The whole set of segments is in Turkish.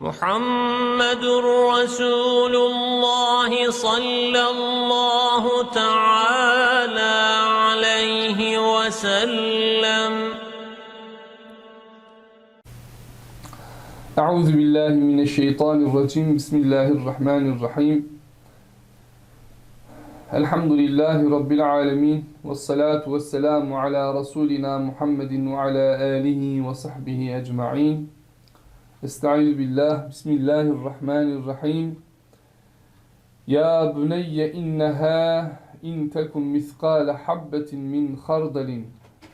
محمد رسول الله صلى الله تعالى عليه وسلم. أعوذ بالله من الشيطان الرجيم. بسم الله الرحمن الرحيم. الحمد لله رب العالمين والصلاة والسلام على رسولنا محمد وعلى آله وصحبه أجمعين. استعيذ بالله. بسم الله الرحمن الرحيم. يا بني إنها إن تكن مثقال حبة من خردل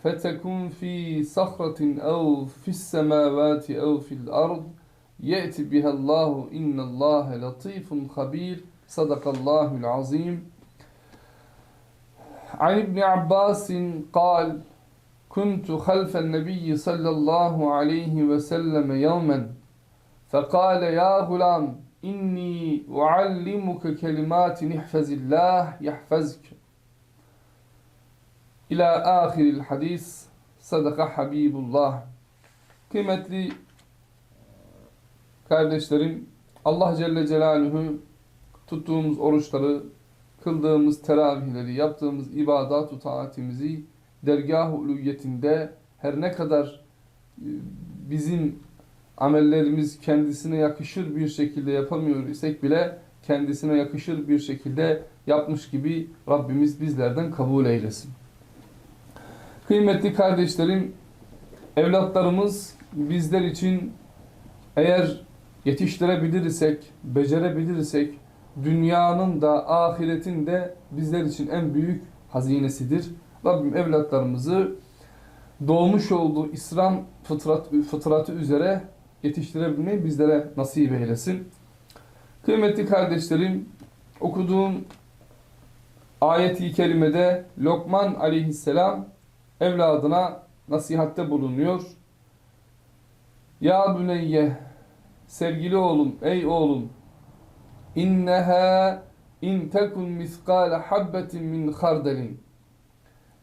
فتكن في صخرة أو في السماوات أو في الأرض. يأتي بها الله إن الله لطيف خبير. صدق الله العظيم. عن ابن عباس قال كنت خلف النبي صلى الله عليه وسلم يوما فقال يا غلام إني أعلمك كلمات احفظ الله يحفظك İlâ âhiril hadis sadaka Habibullah. Kıymetli kardeşlerim, Allah Celle Celaluhu tuttuğumuz oruçları, kıldığımız teravihleri, yaptığımız ibadat-ı taatimizi dergah-ı uluyetinde her ne kadar e, bizim amellerimiz kendisine yakışır bir şekilde yapamıyor isek bile kendisine yakışır bir şekilde yapmış gibi Rabbimiz bizlerden kabul eylesin. Kıymetli kardeşlerim, evlatlarımız bizler için eğer yetiştirebilirsek, becerebilirsek dünyanın da ahiretin de bizler için en büyük hazinesidir. Rabbim evlatlarımızı doğmuş olduğu İslam fıtrat, fıtratı üzere yetiştirebilmeyi bizlere nasip eylesin. Kıymetli kardeşlerim, okuduğum ayeti kerimede Lokman aleyhisselam evladına nasihatte bulunuyor. Ya büneyye, sevgili oğlum, ey oğlum, inneha in tekun miskale habbetin min hardelin.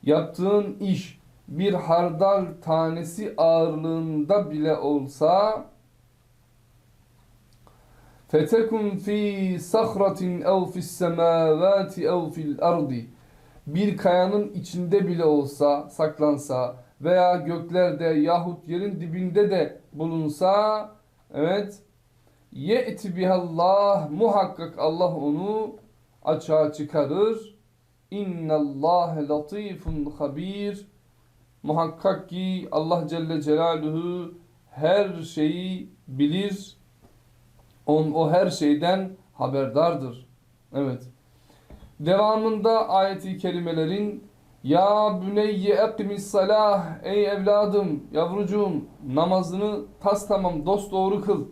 Yaptığın iş bir hardal tanesi ağırlığında bile olsa fetekun fi sahratin ev fis semavati ev fil ardi bir kayanın içinde bile olsa saklansa veya göklerde yahut yerin dibinde de bulunsa evet ye'ti bihallah muhakkak Allah onu açığa çıkarır. İnnallâhe latifun habir muhakkak ki Allah Celle Celaluhu her şeyi bilir on, o her şeyden haberdardır evet Devamında ayeti kerimelerin Ya büneyye ekmis salah Ey evladım, yavrucuğum namazını tas tamam dost doğru kıl.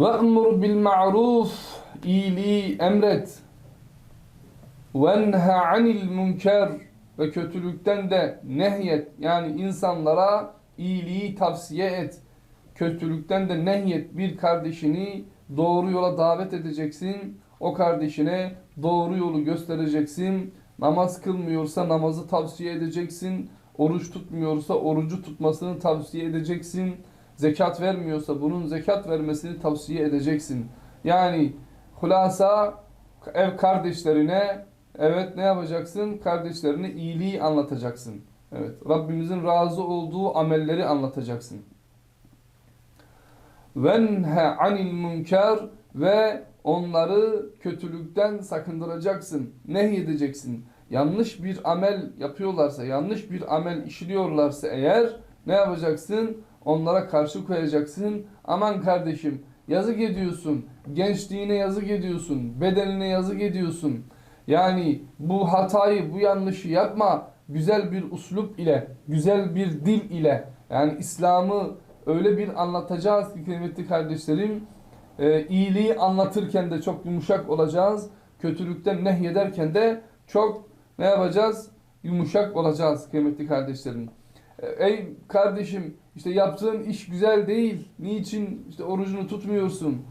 Ve bil ma'ruf iyiliği emret. Ve anil münker ve kötülükten de nehyet. Yani insanlara iyiliği tavsiye et. Kötülükten de nehyet bir kardeşini doğru yola davet edeceksin. O kardeşine doğru yolu göstereceksin. Namaz kılmıyorsa namazı tavsiye edeceksin. Oruç tutmuyorsa orucu tutmasını tavsiye edeceksin. Zekat vermiyorsa bunun zekat vermesini tavsiye edeceksin. Yani hulasa ev kardeşlerine evet ne yapacaksın? Kardeşlerine iyiliği anlatacaksın. Evet. Rabbimizin razı olduğu amelleri anlatacaksın venhe anil münker ve onları kötülükten sakındıracaksın. Nehyedeceksin. Yanlış bir amel yapıyorlarsa, yanlış bir amel işliyorlarsa eğer ne yapacaksın? Onlara karşı koyacaksın. Aman kardeşim yazık ediyorsun. Gençliğine yazık ediyorsun. Bedenine yazık ediyorsun. Yani bu hatayı, bu yanlışı yapma. Güzel bir uslup ile, güzel bir dil ile yani İslam'ı öyle bir anlatacağız ki kıymetli kardeşlerim e, iyiliği anlatırken de çok yumuşak olacağız. Kötülükten nehyederken de çok ne yapacağız? Yumuşak olacağız kıymetli kardeşlerim. E, ey kardeşim işte yaptığın iş güzel değil. Niçin işte orucunu tutmuyorsun?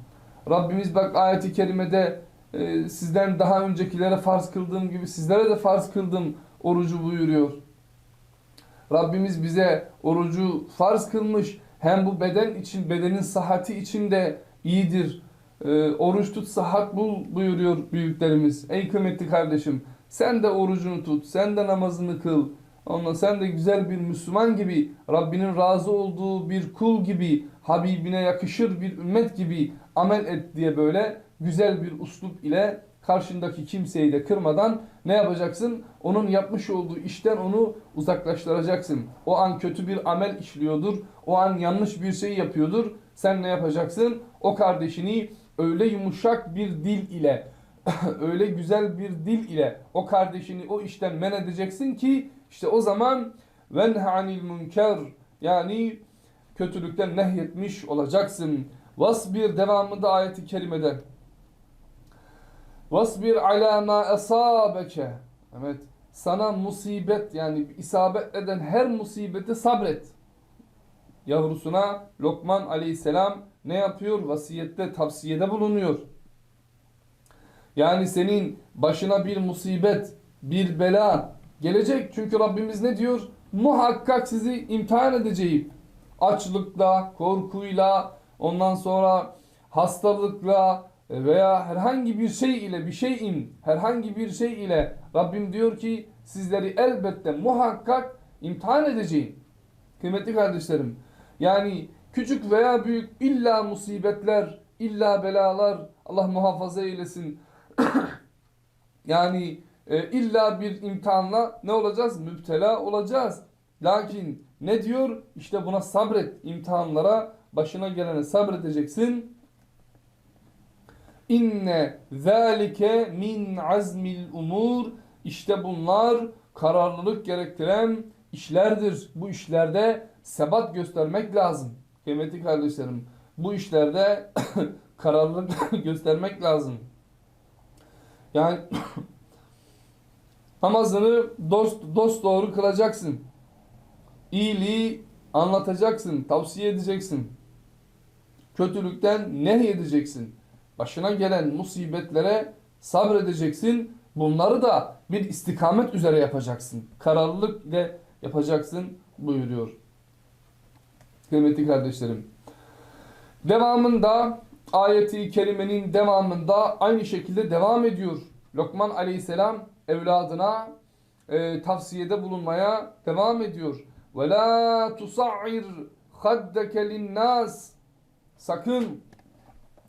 Rabbimiz bak ayeti kerimede e, sizden daha öncekilere farz kıldığım gibi sizlere de farz kıldım orucu buyuruyor. Rabbimiz bize orucu farz kılmış. Hem bu beden için, bedenin sıhhati için de iyidir. Ee, oruç tut, sıhhat bul buyuruyor büyüklerimiz. Ey kıymetli kardeşim, sen de orucunu tut, sen de namazını kıl. Ondan sen de güzel bir Müslüman gibi, Rabbinin razı olduğu bir kul gibi, Habibine yakışır bir ümmet gibi amel et diye böyle güzel bir uslup ile karşındaki kimseyi de kırmadan ne yapacaksın? Onun yapmış olduğu işten onu uzaklaştıracaksın. O an kötü bir amel işliyordur. O an yanlış bir şey yapıyordur. Sen ne yapacaksın? O kardeşini öyle yumuşak bir dil ile öyle güzel bir dil ile o kardeşini o işten men edeceksin ki işte o zaman venha anil münker yani kötülükten nehyetmiş olacaksın. Vasbir devamında ayeti kerimede. Vasbir ala ma asabeke. Evet. Sana musibet yani isabet eden her musibete sabret. Yavrusuna Lokman aleyhisselam ne yapıyor? Vasiyette, tavsiyede bulunuyor. Yani senin başına bir musibet, bir bela gelecek. Çünkü Rabbimiz ne diyor? Muhakkak sizi imtihan edeceğim. Açlıkla, korkuyla, ondan sonra hastalıkla veya herhangi bir şey ile bir şeyin, herhangi bir şey ile Rabbim diyor ki sizleri elbette muhakkak imtihan edeceğim. Kıymetli kardeşlerim, yani küçük veya büyük illa musibetler, illa belalar Allah muhafaza eylesin. yani e, illa bir imtihanla ne olacağız? Müptela olacağız. Lakin ne diyor? İşte buna sabret. imtihanlara başına gelene sabredeceksin. İnne zalike min azmil umur. İşte bunlar kararlılık gerektiren işlerdir. Bu işlerde sebat göstermek lazım. Kıymetli kardeşlerim, bu işlerde kararlılık göstermek lazım. Yani namazını dost dost doğru kılacaksın. İyiliği anlatacaksın, tavsiye edeceksin. Kötülükten nehyedeceksin. Başına gelen musibetlere sabredeceksin. Bunları da bir istikamet üzere yapacaksın. Kararlılık ile yapacaksın buyuruyor. Kıymetli kardeşlerim. Devamında ayeti kerimenin devamında aynı şekilde devam ediyor. Lokman aleyhisselam evladına e, tavsiyede bulunmaya devam ediyor. Ve la tusa'ir haddeke linnas sakın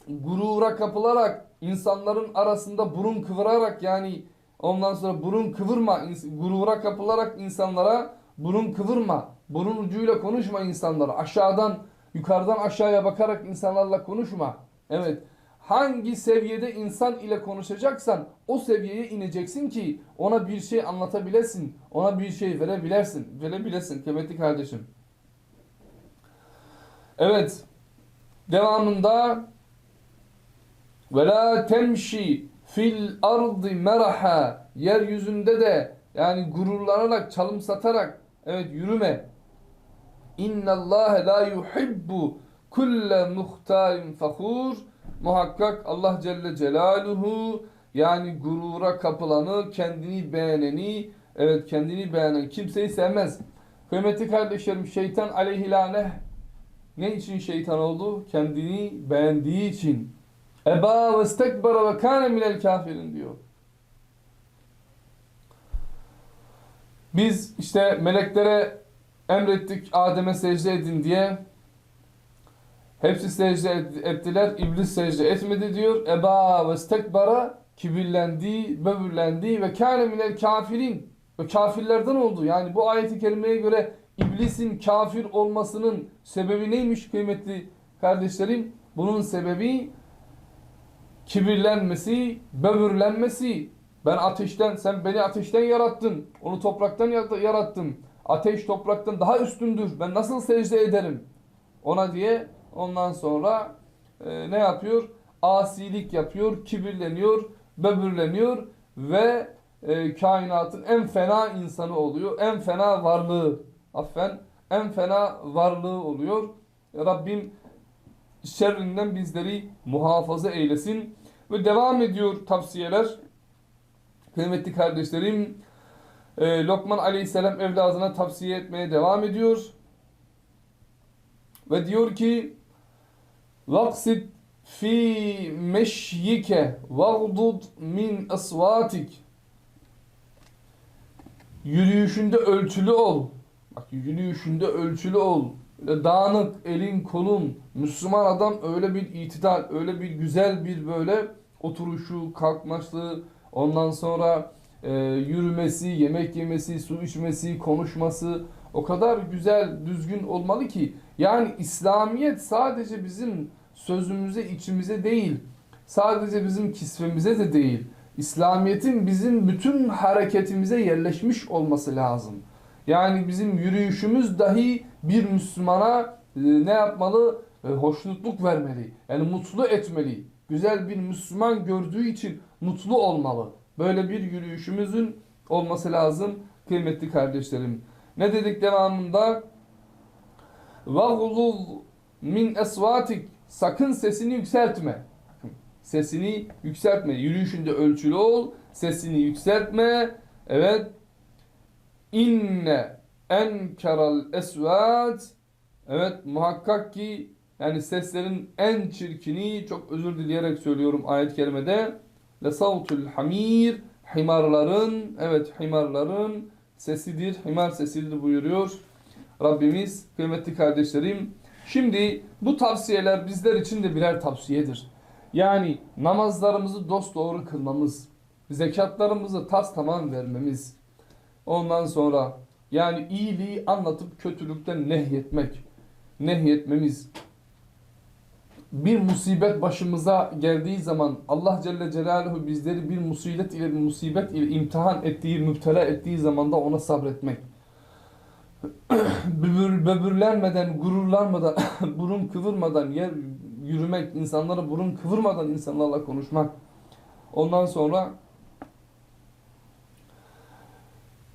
gurura kapılarak insanların arasında burun kıvırarak yani ondan sonra burun kıvırma gurura kapılarak insanlara burun kıvırma burun ucuyla konuşma insanlara aşağıdan yukarıdan aşağıya bakarak insanlarla konuşma. Evet hangi seviyede insan ile konuşacaksan o seviyeye ineceksin ki ona bir şey anlatabilesin ona bir şey verebilesin verebilesin kıymetli kardeşim. Evet devamında ve la temşi fil ardı meraha. Yeryüzünde de yani gururlanarak çalım satarak evet yürüme. İnnallâhe la yuhibbu kulle muhtarin fakhur muhakkak Allah Celle Celaluhu yani gurura kapılanı kendini beğeneni evet kendini beğenen kimseyi sevmez. Kıymetli kardeşlerim şeytan aleyhilâne ne için şeytan oldu? Kendini beğendiği için Eba ve istekbara ve kâne minel kafirin diyor. Biz işte meleklere emrettik Adem'e secde edin diye. Hepsi secde ettiler. İblis secde etmedi diyor. Eba ve istekbara kibirlendi, böbürlendi ve kâne minel kafirin. Ve kafirlerden oldu. Yani bu ayeti kerimeye göre iblisin kafir olmasının sebebi neymiş kıymetli kardeşlerim? Bunun sebebi kibirlenmesi, böbürlenmesi. Ben ateşten, sen beni ateşten yarattın. Onu topraktan yarattın. Ateş topraktan daha üstündür. Ben nasıl secde ederim? Ona diye ondan sonra e, ne yapıyor? Asilik yapıyor, kibirleniyor, böbürleniyor ve e, kainatın en fena insanı oluyor. En fena varlığı, affen, en fena varlığı oluyor. Rabbim şerrinden bizleri muhafaza eylesin. Ve devam ediyor tavsiyeler. Kıymetli kardeşlerim, e, Lokman aleyhisselam evladına tavsiye etmeye devam ediyor. Ve diyor ki Vaksit fi meşyike vagdud min asvatik Yürüyüşünde ölçülü ol. Bak yürüyüşünde ölçülü ol. Dağınık elin kolun. Müslüman adam öyle bir itidal, öyle bir güzel bir böyle oturuşu, kalkması, ondan sonra e, yürümesi, yemek yemesi, su içmesi, konuşması o kadar güzel, düzgün olmalı ki yani İslamiyet sadece bizim sözümüze, içimize değil, sadece bizim kisvemize de değil. İslamiyet'in bizim bütün hareketimize yerleşmiş olması lazım. Yani bizim yürüyüşümüz dahi bir Müslümana e, ne yapmalı? E, hoşnutluk vermeli. Yani mutlu etmeli. Güzel bir Müslüman gördüğü için mutlu olmalı. Böyle bir yürüyüşümüzün olması lazım kıymetli kardeşlerim. Ne dedik devamında? وَغْلُظْ min esvatik Sakın sesini yükseltme. Sesini yükseltme. Yürüyüşünde ölçülü ol. Sesini yükseltme. Evet. İnne enkeral esvat Evet muhakkak ki yani seslerin en çirkini çok özür dileyerek söylüyorum ayet-i kerimede le savtul hamir himarların evet himarların sesidir. Himar sesidir buyuruyor. Rabbimiz kıymetli kardeşlerim. Şimdi bu tavsiyeler bizler için de birer tavsiyedir. Yani namazlarımızı dosdoğru kılmamız, zekatlarımızı tas tamam vermemiz, ondan sonra yani iyiliği anlatıp kötülükten nehyetmek, nehyetmemiz, bir musibet başımıza geldiği zaman Allah Celle Celaluhu bizleri bir musibet ile bir musibet ile imtihan ettiği, müptela ettiği zaman da ona sabretmek. Böbür, böbürlenmeden, gururlanmadan, burun kıvırmadan yer yürümek, insanlara burun kıvırmadan insanlarla konuşmak. Ondan sonra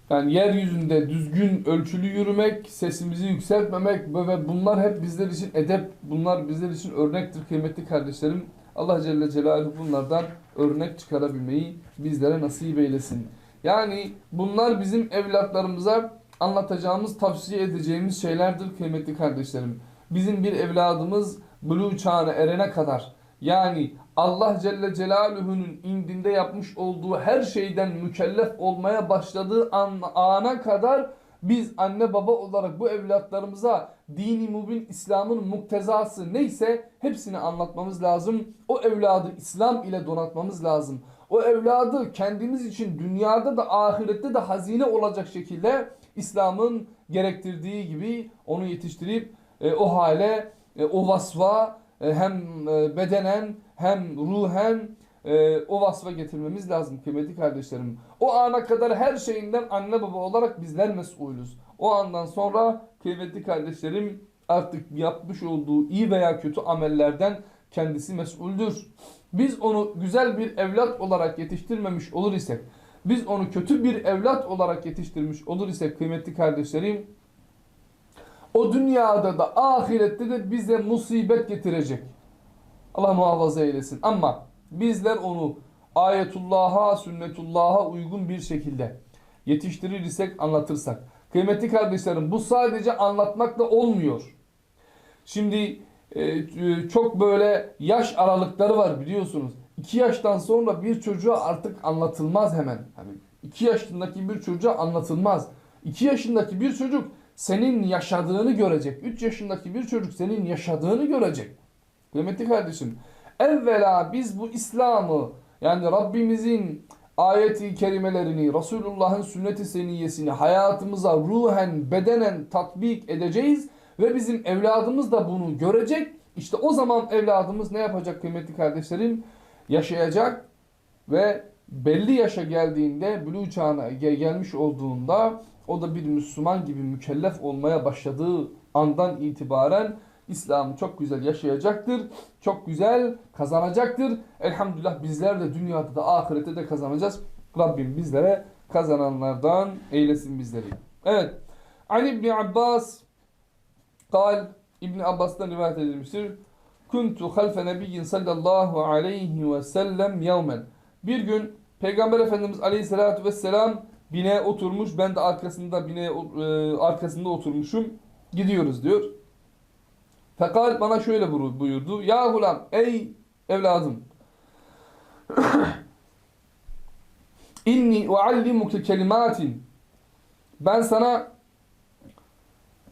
yani yeryüzünde düzgün, ölçülü yürümek, sesimizi yükseltmemek ve bunlar hep bizler için edep, bunlar bizler için örnektir kıymetli kardeşlerim. Allah Celle Celaluhu bunlardan örnek çıkarabilmeyi bizlere nasip eylesin. Yani bunlar bizim evlatlarımıza anlatacağımız, tavsiye edeceğimiz şeylerdir kıymetli kardeşlerim. Bizim bir evladımız buluğ çağına erene kadar yani Allah Celle Celaluhu'nun indinde yapmış olduğu her şeyden mükellef olmaya başladığı an, ana kadar biz anne baba olarak bu evlatlarımıza dini mübin İslam'ın muktezası neyse hepsini anlatmamız lazım. O evladı İslam ile donatmamız lazım. O evladı kendimiz için dünyada da ahirette de hazine olacak şekilde İslam'ın gerektirdiği gibi onu yetiştirip e, o hale, e, o vasfa hem e, bedenen hem ruhen e, o vasfa getirmemiz lazım kıymetli kardeşlerim. O ana kadar her şeyinden anne baba olarak bizler mesulüz. O andan sonra kıymetli kardeşlerim artık yapmış olduğu iyi veya kötü amellerden kendisi mesuldür. Biz onu güzel bir evlat olarak yetiştirmemiş olur isek, biz onu kötü bir evlat olarak yetiştirmiş olur isek kıymetli kardeşlerim, o dünyada da ahirette de bize musibet getirecek. Allah muhafaza eylesin. Ama bizler onu ayetullah'a, sünnetullah'a uygun bir şekilde yetiştirir isek, anlatırsak. Kıymetli kardeşlerim bu sadece anlatmakla olmuyor. Şimdi e, çok böyle yaş aralıkları var biliyorsunuz. 2 yaştan sonra bir çocuğa artık anlatılmaz hemen. Hani 2 yaşındaki bir çocuğa anlatılmaz. 2 yaşındaki bir çocuk senin yaşadığını görecek. 3 yaşındaki bir çocuk senin yaşadığını görecek. Kıymetli kardeşim, evvela biz bu İslam'ı yani Rabbimizin ayeti kerimelerini, Resulullah'ın sünnet-i seniyyesini hayatımıza ruhen, bedenen tatbik edeceğiz ve bizim evladımız da bunu görecek. İşte o zaman evladımız ne yapacak kıymetli kardeşlerim? Yaşayacak ve belli yaşa geldiğinde, buluğ çağına gelmiş olduğunda o da bir Müslüman gibi mükellef olmaya başladığı andan itibaren İslam'ı çok güzel yaşayacaktır. Çok güzel kazanacaktır. Elhamdülillah bizler de dünyada da ahirette de kazanacağız. Rabbim bizlere kazananlardan eylesin bizleri. Evet. An İbni Abbas kal İbni Abbas'tan rivayet edilmiştir. Kuntu halfe nebiyyin sallallahu aleyhi ve sellem yevmen. Bir gün Peygamber Efendimiz aleyhissalatü vesselam Bineğe oturmuş. Ben de arkasında bineğe e, arkasında oturmuşum. Gidiyoruz diyor. Fekal bana şöyle buyur- buyurdu. Ya hulam ey evladım. İnni uallimuke kelimatin. Ben sana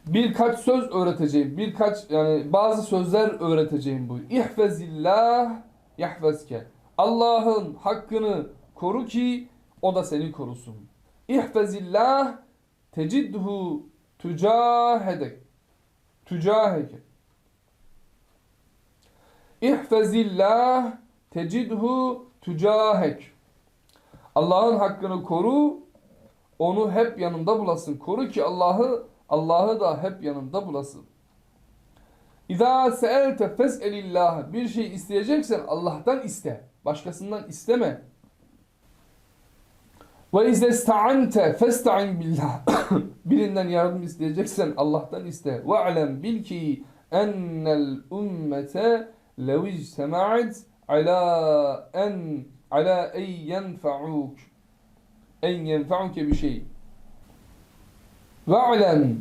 birkaç söz öğreteceğim. Birkaç yani bazı sözler öğreteceğim bu. İhfezillah yahfezke. Allah'ın hakkını koru ki o da seni korusun. İhfezillah tecidhu tücahedek. Tücaheke. İhfezillah tecidhu tücahek. Allah'ın hakkını koru, onu hep yanında bulasın. Koru ki Allah'ı Allah'ı da hep yanında bulasın. İza seelte fes'elillah. Bir şey isteyeceksen Allah'tan iste. Başkasından isteme. Ve izesta'ante festa'in billah. Birinden yardım isteyeceksen Allah'tan iste. Ve alem bil ki ennel ümmete lev ictema'at ala en ala en yenfa'uk en yenfa'uke bir şey. Ve alem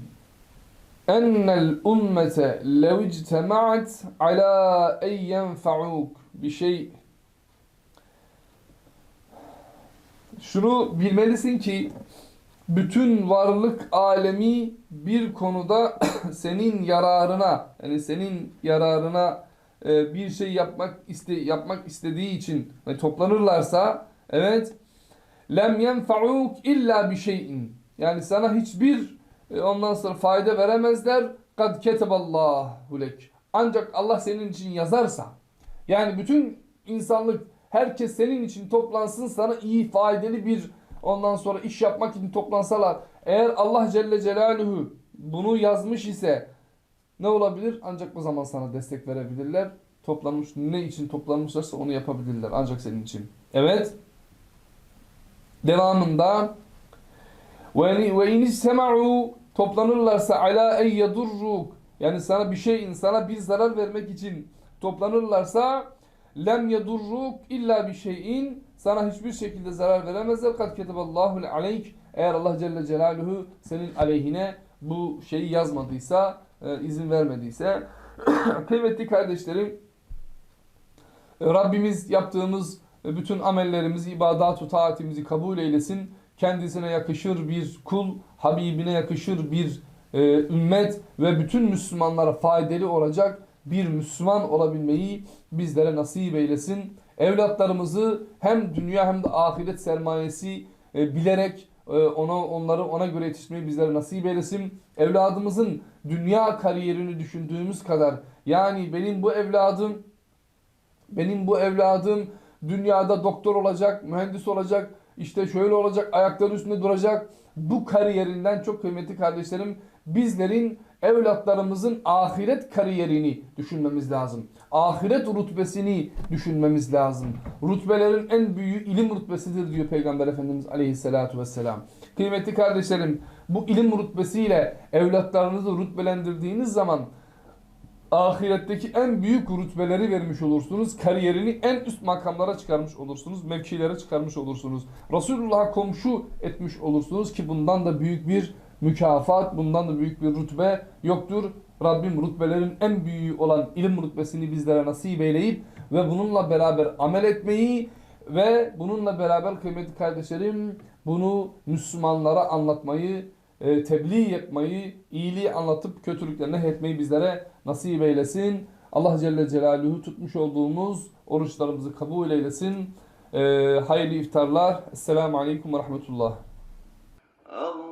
ennel ümmete lev ictema'at ala en yenfa'uk bir şey. Şunu bilmelisin ki bütün varlık alemi bir konuda senin yararına yani senin yararına e, bir şey yapmak iste yapmak istediği için ve toplanırlarsa evet lem yenfa'uk illa bir şeyin yani sana hiçbir e, ondan sonra fayda veremezler. Kad keteballahu lek. Ancak Allah senin için yazarsa yani bütün insanlık herkes senin için toplansın sana iyi faydalı bir ondan sonra iş yapmak için toplansalar eğer Allah Celle Celaluhu bunu yazmış ise ne olabilir? Ancak o zaman sana destek verebilirler. Toplanmış ne için toplanmışlarsa onu yapabilirler ancak senin için. Evet. Devamında ve in istema'u toplanırlarsa ala ey yedurruk yani sana bir şeyin sana bir zarar vermek için toplanırlarsa lem yedurruk illa bir şeyin sana hiçbir şekilde zarar veremezler. Kad keteballahu aleyk eğer Allah Celle Celaluhu senin aleyhine bu şeyi yazmadıysa, e, izin vermediyse. Kıymetli kardeşlerim, e, Rabbimiz yaptığımız e, bütün amellerimizi, ibadat-ı taatimizi kabul eylesin. Kendisine yakışır bir kul, Habibine yakışır bir ümmet ve bütün Müslümanlara faydalı olacak bir Müslüman olabilmeyi bizlere nasip eylesin. Evlatlarımızı hem dünya hem de ahiret sermayesi e, bilerek e, ona onları ona göre yetiştirmeyi bizlere nasip eylesin. Evladımızın dünya kariyerini düşündüğümüz kadar yani benim bu evladım benim bu evladım dünyada doktor olacak, mühendis olacak, işte şöyle olacak, ayakları üstünde duracak. Bu kariyerinden çok kıymetli kardeşlerim bizlerin evlatlarımızın ahiret kariyerini düşünmemiz lazım. Ahiret rutbesini düşünmemiz lazım. Rutbelerin en büyüğü ilim rutbesidir diyor Peygamber Efendimiz Aleyhisselatü Vesselam. Kıymetli kardeşlerim bu ilim rutbesiyle evlatlarınızı rutbelendirdiğiniz zaman ahiretteki en büyük rütbeleri vermiş olursunuz. Kariyerini en üst makamlara çıkarmış olursunuz. Mevkilere çıkarmış olursunuz. Resulullah'a komşu etmiş olursunuz ki bundan da büyük bir mükafat, bundan da büyük bir rütbe yoktur. Rabbim rütbelerin en büyüğü olan ilim rütbesini bizlere nasip eyleyip ve bununla beraber amel etmeyi ve bununla beraber kıymetli kardeşlerim bunu Müslümanlara anlatmayı, e, tebliğ yapmayı, iyiliği anlatıp kötülüklerini etmeyi bizlere nasip eylesin. Allah Celle Celaluhu tutmuş olduğumuz oruçlarımızı kabul eylesin. E, hayırlı iftarlar. Esselamu Aleyküm ve Rahmetullah. Allah.